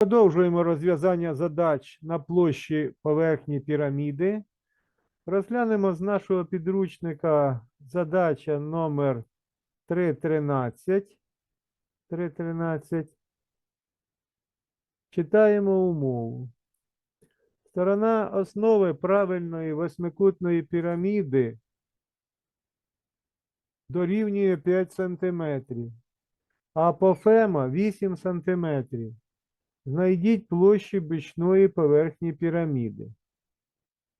Продовжуємо розв'язання задач на площі поверхні піраміди. Розглянемо з нашого підручника задача номер 3.13. 3.13. Читаємо умову. Сторона основи правильної восьмикутної піраміди дорівнює 5 см, а апофема 8 см. Знайдіть площу бічної поверхні піраміди.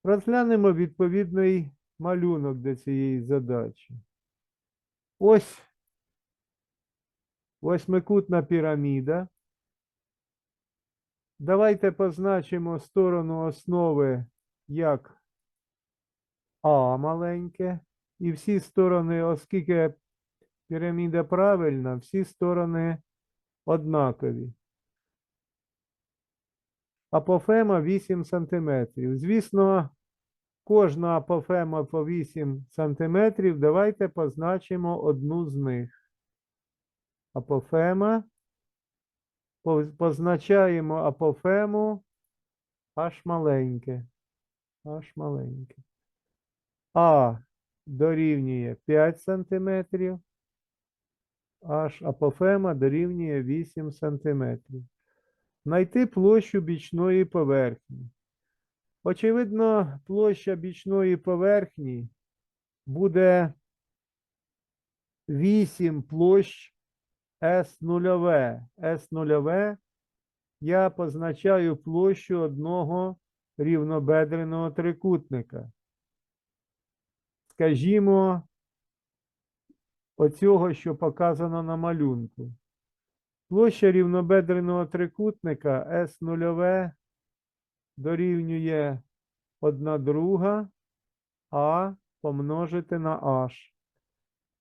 Розглянемо відповідний малюнок до цієї задачі. Ось восьмикутна піраміда. Давайте позначимо сторону основи як А маленьке. І всі сторони, оскільки піраміда правильна, всі сторони однакові. Апофема 8 см. Звісно, кожна апофема по 8 см. Давайте позначимо одну з них. Апофема. Позначаємо апофему аж маленьке. Аж маленьке. А дорівнює 5 см. Аж апофема дорівнює 8 см. Знайти площу бічної поверхні. Очевидно, площа бічної поверхні буде 8 площ S0. S0 я позначаю площу одного рівнобедреного трикутника. Скажімо, оцього, що показано на малюнку. Площа рівнобедреного трикутника S0 дорівнює 1 друга А помножити на H.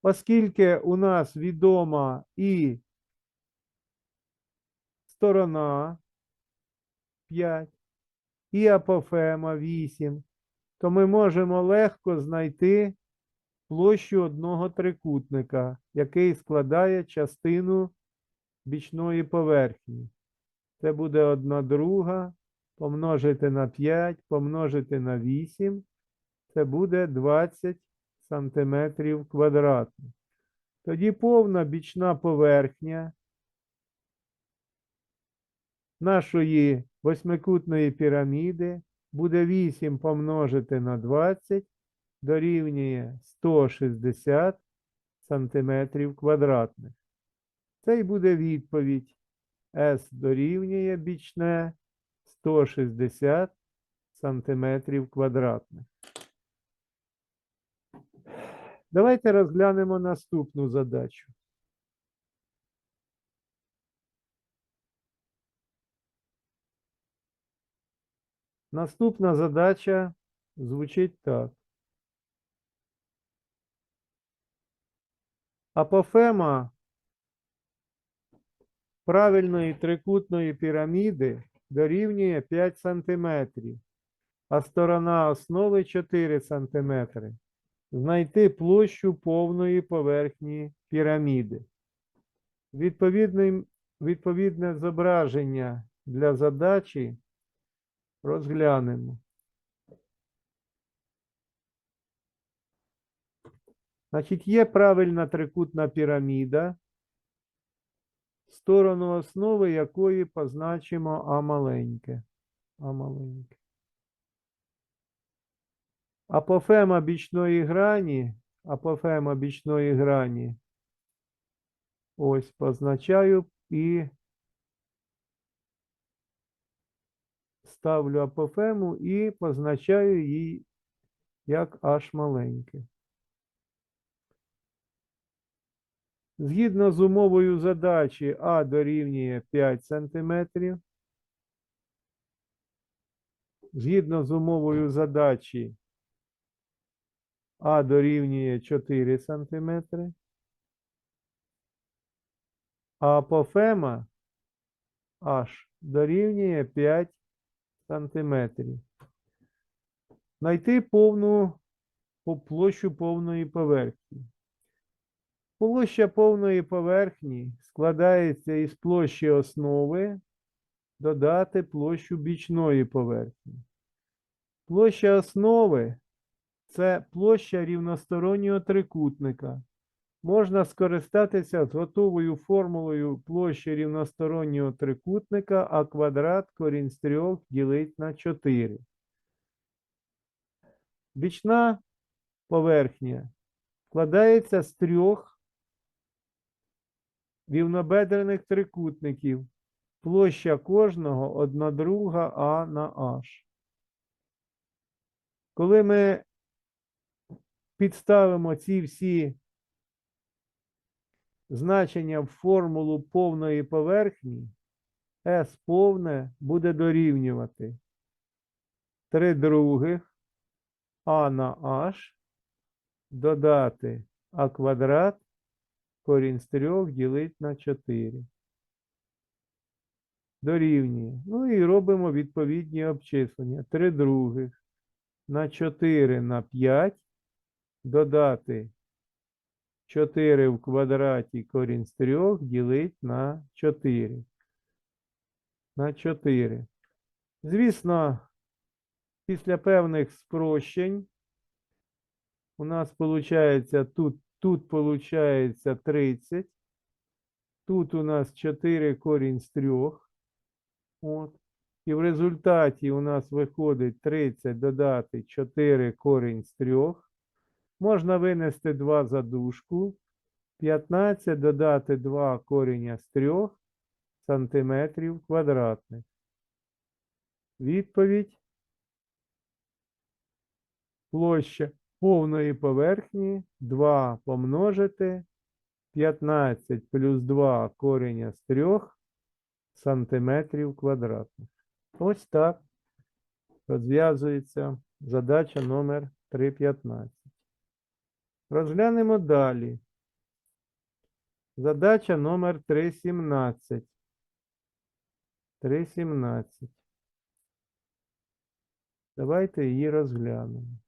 Оскільки у нас відома і сторона 5, і апофема 8, то ми можемо легко знайти площу одного трикутника, який складає частину бічної поверхні. Це буде 1 друга помножити на 5, помножити на 8. Це буде 20 сантиметрів квадратних. Тоді повна бічна поверхня нашої восьмикутної піраміди буде 8 помножити на 20 дорівнює 160 сантиметрів квадратних. Це й буде відповідь. S дорівнює бічне 160 сантиметрів квадратних. Давайте розглянемо наступну задачу. Наступна задача звучить так. Апофема правильної трикутної піраміди дорівнює 5 см, а сторона основи 4 см. Знайти площу повної поверхні піраміди. Відповідне, відповідне зображення для задачі розглянемо. Значить, є правильна трикутна піраміда, сторону основи якої позначимо А маленьке. А маленьке. Апофема бічної грані, апофема бічної грані. Ось позначаю і ставлю апофему і позначаю її як аж маленьке. Згідно з умовою задачі А дорівнює 5 см. Згідно з умовою задачі А дорівнює 4 см. А апофема H дорівнює 5 см. Знайти повну площу повної поверхні. Площа повної поверхні складається із площі основи додати площу бічної поверхні. Площа основи це площа рівностороннього трикутника. Можна скористатися з готовою формулою площі рівностороннього трикутника, а квадрат корінь з трьох ділить на 4. Бічна поверхня складається з трьох рівнобедрених трикутників. Площа кожного одна друга А на H. Коли ми підставимо ці всі значення в формулу повної поверхні, S повне буде дорівнювати 3 других А на H додати А квадрат корінь з 3 ділить на 4. Дорівнює. Ну і робимо відповідні обчислення. 3 других на 4 на 5 додати 4 в квадраті корінь з 3 ділить на 4. На 4. Звісно, після певних спрощень у нас виходить тут, тут получається 30. Тут у нас 4 корінь з 3. От. І в результаті у нас виходить 30 додати 4 корінь з 3. Можна винести 2 за дужку. 15 додати 2 коріння з 3 сантиметрів квадратних. Відповідь. Площа повної поверхні 2 помножити 15 плюс 2 коріння з 3 сантиметрів квадратних. Ось так розв'язується задача номер 3.15. Розглянемо далі. Задача номер 3.17. 3.17. Давайте її розглянемо.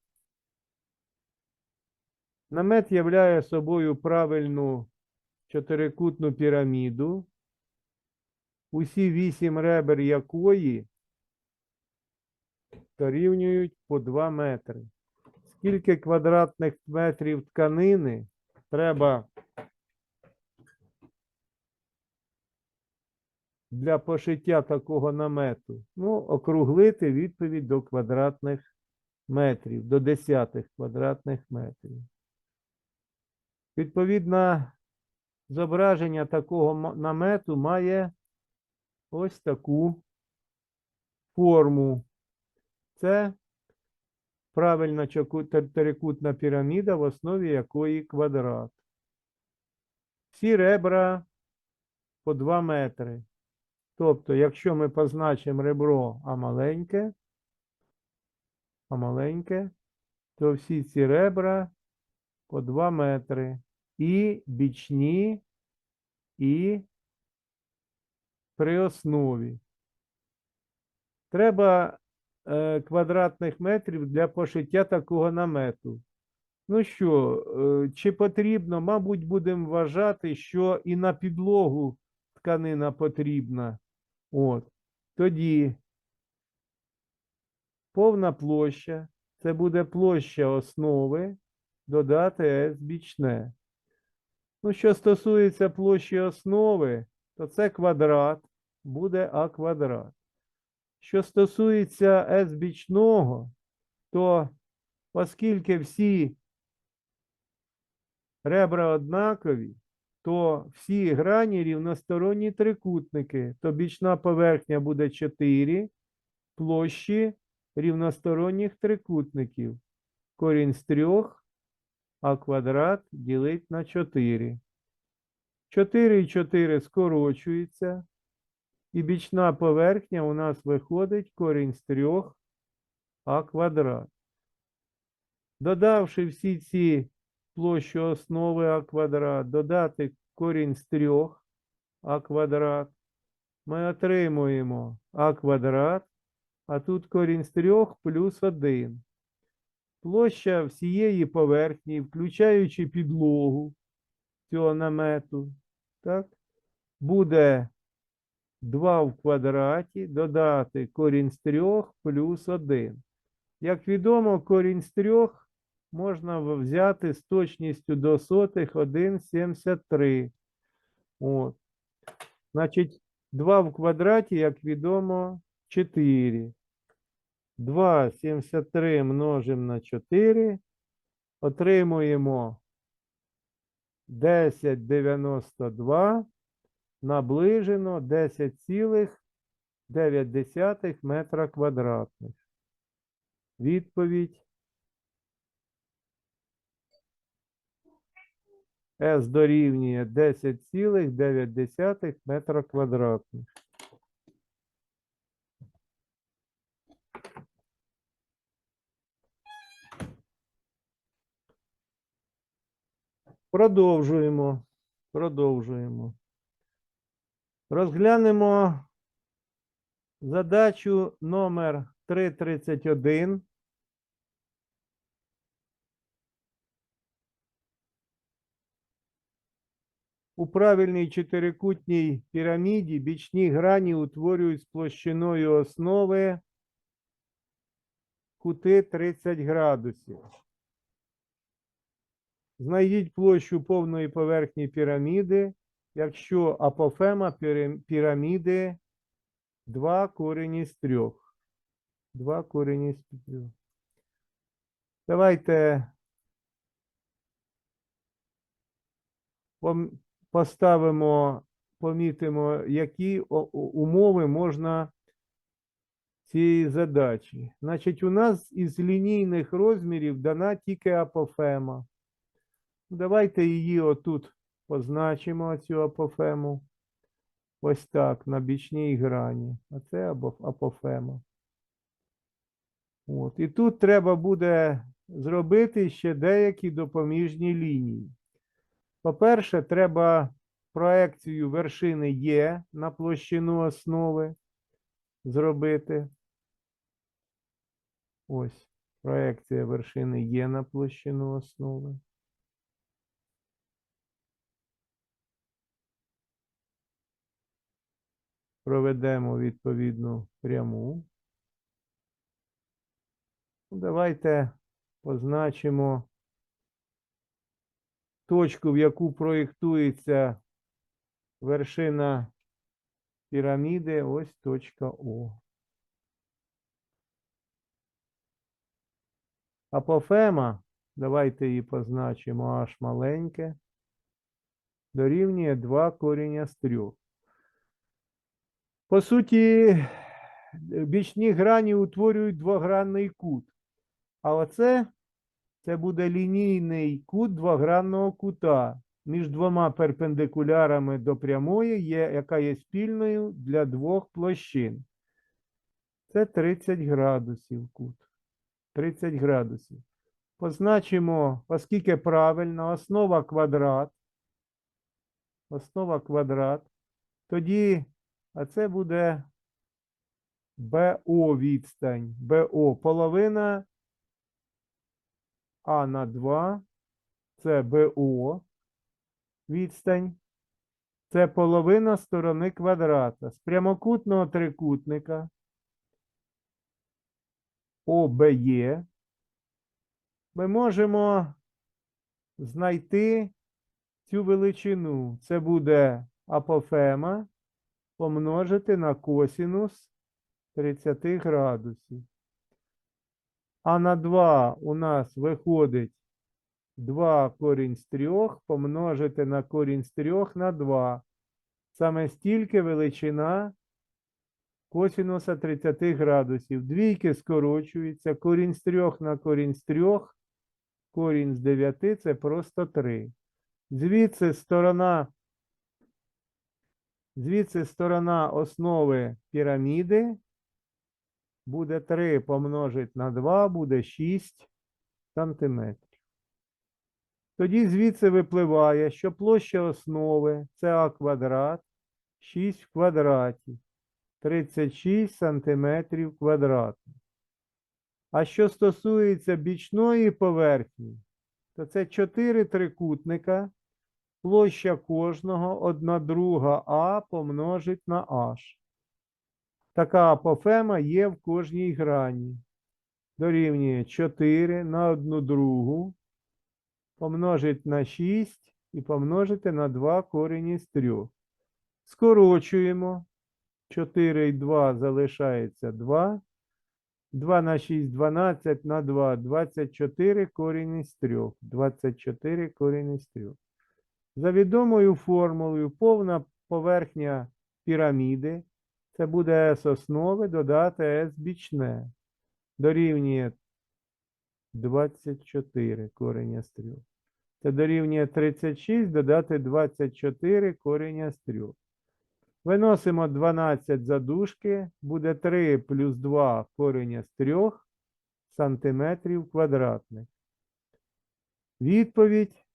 Намет являє собою правильну чотирикутну піраміду, усі вісім ребер якої дорівнюють по 2 метри. Скільки квадратних метрів тканини треба для пошиття такого намету? Ну, округлити відповідь до квадратних метрів, до десятих квадратних метрів. Відповідно, зображення такого намету має ось таку форму. Це правильна трикутна піраміда, в основі якої квадрат. Всі ребра по 2 метри. Тобто, якщо ми позначимо ребро А маленьке, А маленьке, то всі ці ребра по 2 метри. І бічні, і при основі. Треба е, квадратних метрів для пошиття такого намету. Ну що, е, чи потрібно, мабуть, будемо вважати, що і на підлогу тканина потрібна. От. Тоді повна площа, це буде площа основи, додати S бічне. Ну, що стосується площі основи, то це квадрат, буде А квадрат. Що стосується S бічного, то оскільки всі ребра однакові, то всі грані рівносторонні трикутники, то бічна поверхня буде 4 площі рівносторонніх трикутників. Корінь з 3 а квадрат ділить на 4. 4 і 4 скорочується, і бічна поверхня у нас виходить корінь з 3 а квадрат. Додавши всі ці площі основи а квадрат, додати корінь з 3 а квадрат, ми отримуємо а квадрат, а тут корінь з 3 плюс 1. Площа всієї поверхні, включаючи підлогу цього намету, так, буде 2 в квадраті, додати корінь з 3 плюс 1. Як відомо, корінь з 3 можна взяти з точністю до сотих 1,73. От. Значить, 2 в квадраті, як відомо, 4. 2,73 множимо на 4. Отримуємо 10,92 наближено 10,9 метра квадратних. Відповідь. С дорівнює 10,9 метра квадратних. Продовжуємо. Продовжуємо. Розглянемо задачу номер 331. У правильній чотирикутній піраміді бічні грані утворюють з площиною основи кути 30 градусів. Знайдіть площу повної поверхні піраміди, якщо апофема піраміди 2 корені з 3. 2 корені з 3. Давайте поставимо, помітимо, які умови можна цієї задачі. Значить, у нас із лінійних розмірів дана тільки апофема. Давайте її отут позначимо, цю апофему. Ось так, на бічній грані. А це апофема. От. І тут треба буде зробити ще деякі допоміжні лінії. По-перше, треба проекцію вершини Є на площину основи зробити. Ось проекція вершини Є на площину основи. Проведемо відповідну пряму. Ну, Давайте позначимо точку, в яку проєктується вершина піраміди. Ось точка О. Апофема, давайте її позначимо аж маленьке, дорівнює 2 коріння з 3. По суті, бічні грані утворюють двогранний кут. А оце це буде лінійний кут двогранного кута між двома перпендикулярами до прямої, є, яка є спільною для двох площин. Це 30 градусів кут. 30 градусів. Позначимо, оскільки правильно, основа квадрат. Основа квадрат. Тоді, а це буде БО відстань. БО половина А на 2. Це БО відстань. Це половина сторони квадрата. З прямокутного трикутника ОБЄ ми можемо знайти цю величину. Це буде апофема помножити на косінус 30 градусів. А на 2 у нас виходить 2 корінь з 3 помножити на корінь з 3 на 2. Саме стільки величина косінуса 30 градусів. Двійки скорочуються. Корінь з 3 на корінь з 3. Корінь з 9 це просто 3. Звідси сторона, звідси сторона основи піраміди буде 3 помножити на 2, буде 6 сантиметрів. Тоді звідси випливає, що площа основи це А квадрат, 6 в квадраті, 36 сантиметрів квадратних. А що стосується бічної поверхні, то це 4 трикутника площа кожного 1 друга А помножить на H. Така апофема є в кожній грані. Дорівнює 4 на 1 другу, помножить на 6 і помножити на 2 корені з 3. Скорочуємо. 4 і 2 залишається 2. 2 на 6, 12 на 2, 24 корінь із 3. 24 корінь із 3. За відомою формулою повна поверхня піраміди, це буде S основи додати S бічне, дорівнює 24 коріння з 3. Це дорівнює 36 додати 24 коріння з 3. Виносимо 12 за дужки, буде 3 плюс 2 корення з 3 сантиметрів квадратних. Відповідь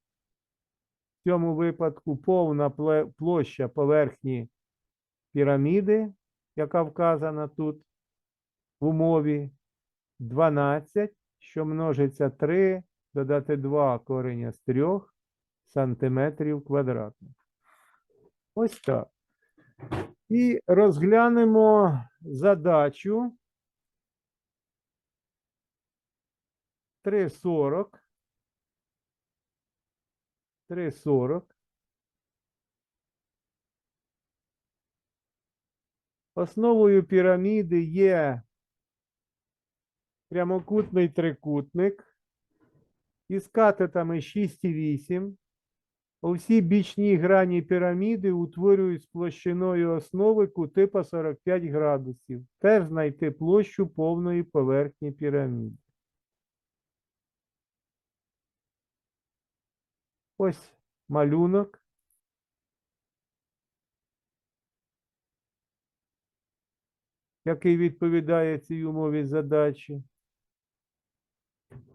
в цьому випадку повна площа поверхні піраміди, яка вказана тут в умові 12, що множиться 3, додати 2 корення з 3 сантиметрів квадратних. Ось так. І розглянемо задачу 3.40. 3.40. Основою піраміди є прямокутний трикутник із катетами 6 і 8. Усі бічні грані піраміди утворюють з площиною основи кути по 45 градусів. Теж знайти площу повної поверхні піраміди. Ось малюнок. Який відповідає цій умові задачі.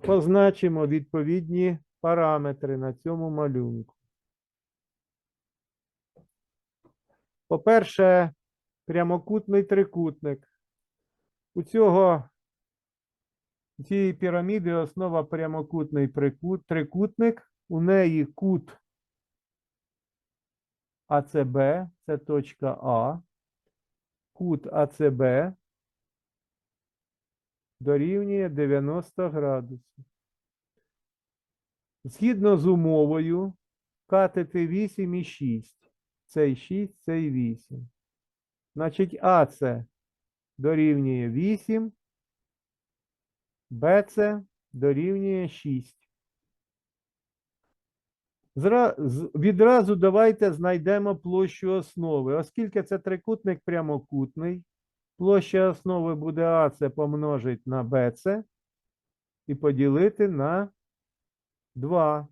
Позначимо відповідні параметри на цьому малюнку. По-перше, прямокутний трикутник. У цього цієї піраміди основа прямокутний трикутник. У неї кут АЦБ, це точка А. Кут АЦБ дорівнює 90 градусів. Згідно з умовою, катети 8 і 6 цей 6, цей 8. Значить, АЦ дорівнює 8, БЦ дорівнює 6. Відразу давайте знайдемо площу основи. Оскільки це трикутник прямокутний, площа основи буде АЦ помножить на БЦ і поділити на 2.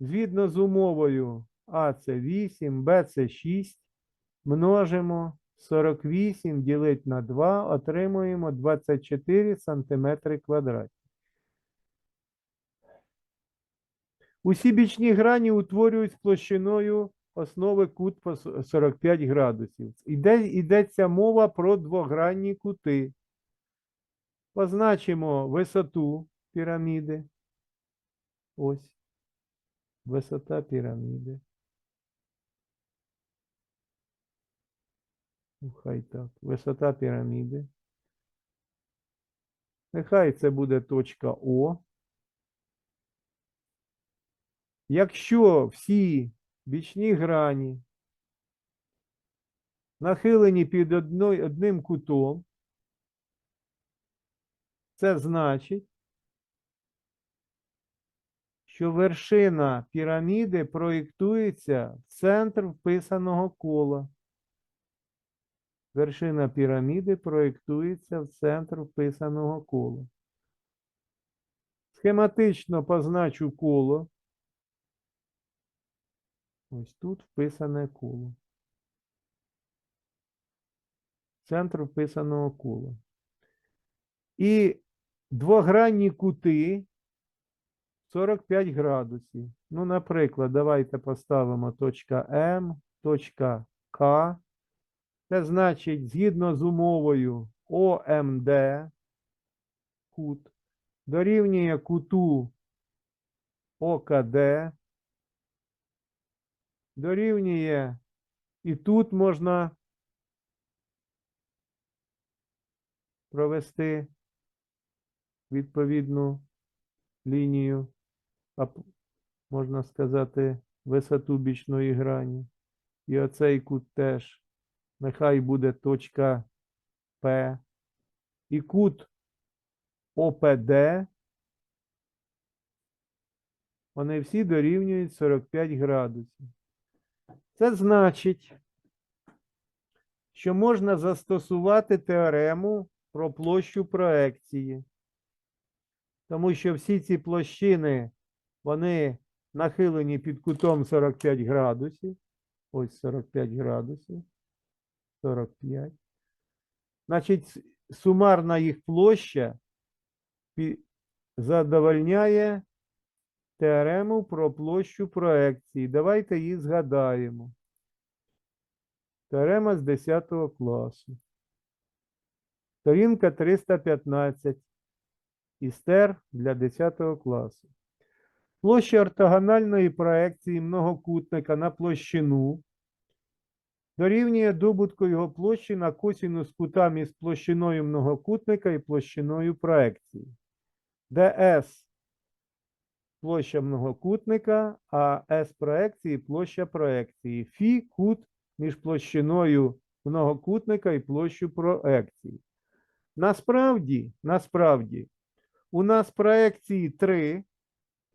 Згідно з умовою А це 8, Б це 6. Множимо 48 ділить на 2, отримуємо 24 сантиметри квадратні. Усі бічні грані утворюють площиною основи кут по 45 градусів. Іде, йдеться мова про двогранні кути. Позначимо висоту піраміди. Ось. Висота піраміди. Ну, Хай так. Висота піраміди. Нехай це буде точка О. Якщо всі бічні грані нахилені під одним кутом, це значить, що вершина піраміди проєктується в центр вписаного кола. Вершина піраміди проєктується в центр вписаного кола. Схематично позначу коло. Ось тут вписане коло. Центр вписаного кола. І двогранні кути 45 градусів. Ну, наприклад, давайте поставимо точка М, точка К. Це значить, згідно з умовою ОМД, кут, дорівнює куту ОКД, дорівнює, і тут можна провести відповідну лінію, а можна сказати, висоту бічної грані. І оцей кут теж. Нехай буде точка П. І кут ОПД. Вони всі дорівнюють 45 градусів. Це значить, що можна застосувати теорему про площу проекції. Тому що всі ці площини, вони нахилені під кутом 45 градусів. Ось 45 градусів. 45. Значить, сумарна їх площа задовольняє теорему про площу проекції. Давайте її згадаємо. Теорема з 10 класу. Сторінка 315. Істер для 10 класу. Площа ортогональної проекції многокутника на площину дорівнює добутку його площі на косінус кута між площиною многокутника і площиною проекції, S площа многокутника, а S проекції площа проекції. Фі кут між площиною многокутника і площу проекції. Насправді, насправді, у нас проекції 3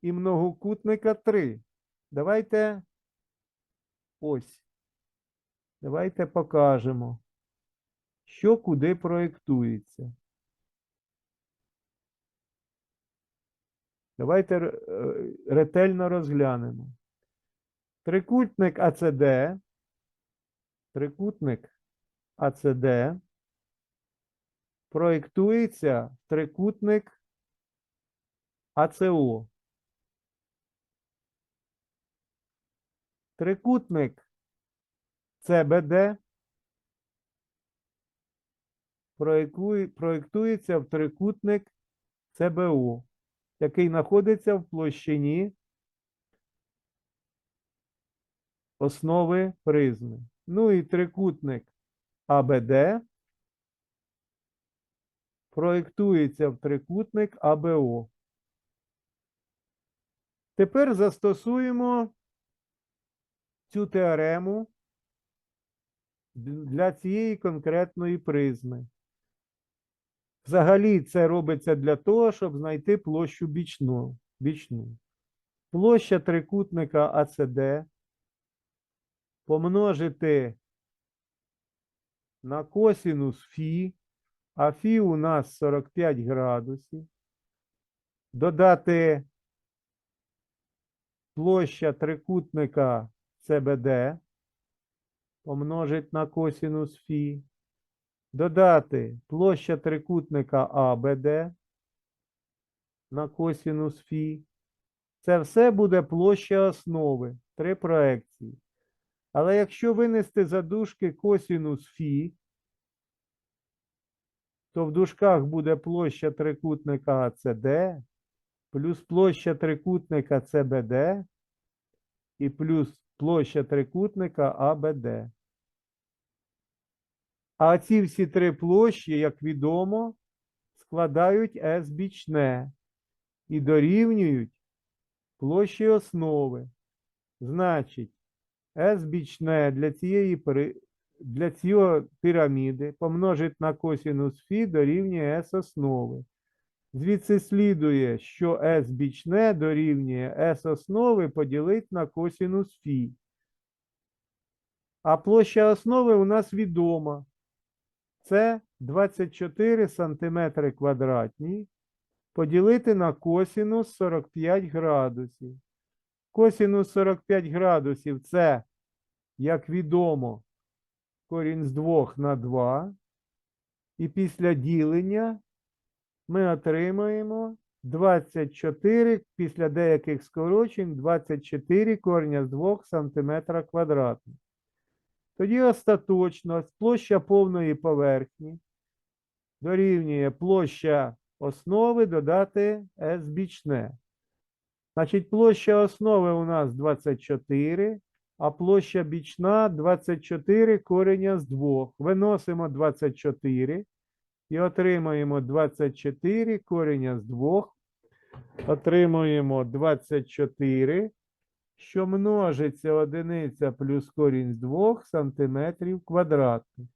і многокутника 3. Давайте ось. Давайте покажемо, що куди проєктується. Давайте е, ретельно розглянемо. Трикутник АЦД, трикутник АЦД проєктується трикутник АЦО. Трикутник ЦБД проєктується в трикутник ЦБО, який знаходиться в площині основи призми. Ну і трикутник АБД проєктується в трикутник АБО. Тепер застосуємо цю теорему для цієї конкретної призми. Взагалі це робиться для того, щоб знайти площу бічну. бічну. Площа трикутника АЦД помножити на косінус Фі, а Фі у нас 45 градусів. Додати площа трикутника ЦБД помножить на косінус Фі. Додати площа трикутника АБД на косінус Фі. Це все буде площа основи, три проекції. Але якщо винести за дужки косінус Фі, то в дужках буде площа трикутника АЦД плюс площа трикутника ЦБД і плюс площа трикутника АБД. А ці всі три площі, як відомо, складають S бічне і дорівнюють площі основи. Значить, S бічне для цієї для цієї піраміди помножить на косінус Фі дорівнює S основи. Звідси слідує, що S бічне дорівнює S основи поділити на косінус Фі. А площа основи у нас відома. Це 24 сантиметри квадратні поділити на косінус 45 градусів. Косінус 45 градусів це, як відомо, корінь з 2 на 2. І після ділення ми отримаємо 24 після деяких скорочень 24 корня з 2 см квадратних. Тоді остаточно площа повної поверхні дорівнює площа основи додати S бічне. Значить, площа основи у нас 24, а площа бічна 24 кореня з 2. Виносимо 24 і отримуємо 24 кореня з 2. Отримуємо 24, що множиться одиниця плюс корінь з 2 сантиметрів квадратних.